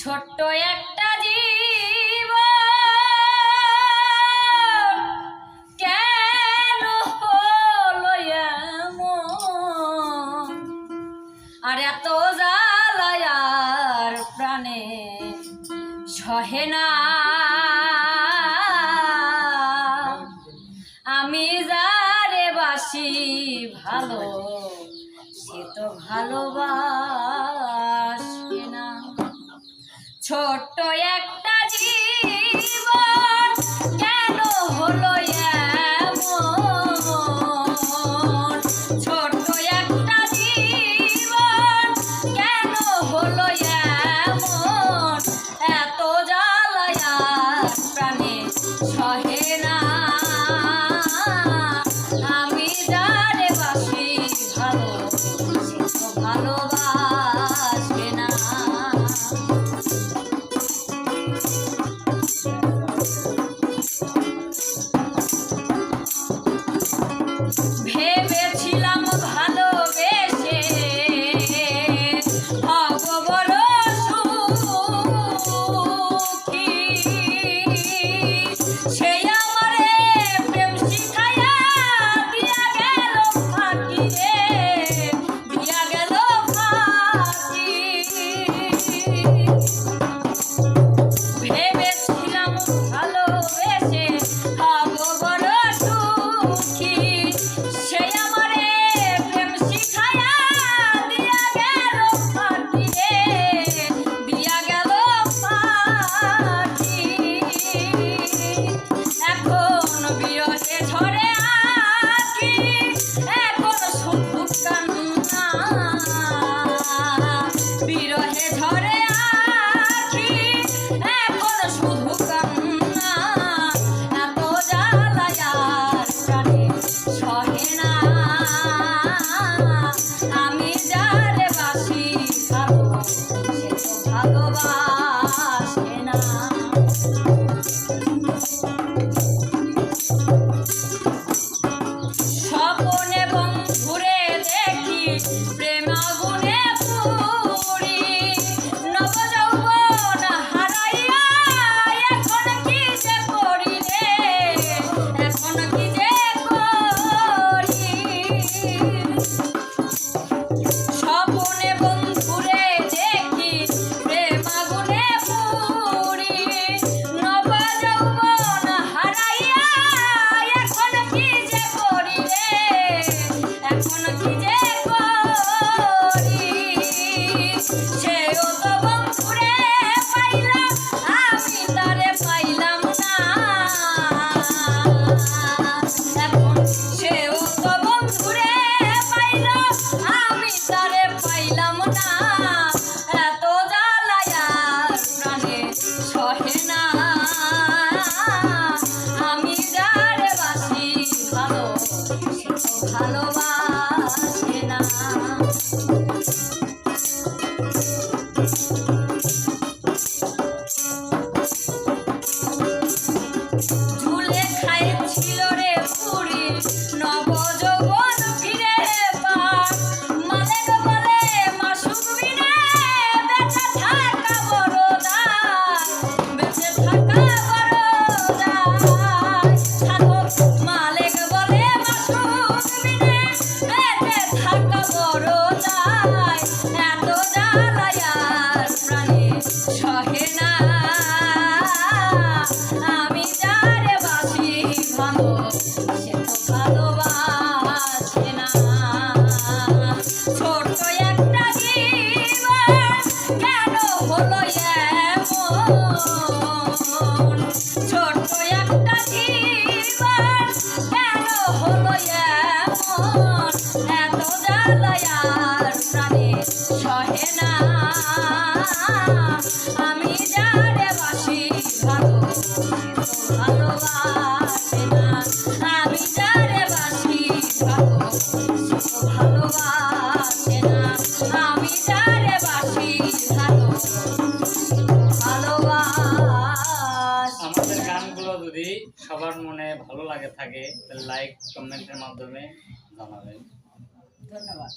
ছোট্ট একটা জীব কেন হলো এমন? আর এত জালায়ার প্রাণে সহে না। আমি যারে বাসি ভালো, সে তো ভালোবাস। ছোট্ট you আসে না। আমাদের গানগুলো যদি সবার মনে ভালো লাগে থাকে লাইক কমেন্টের মাধ্যমে জানাবেন। ধন্যবাদ।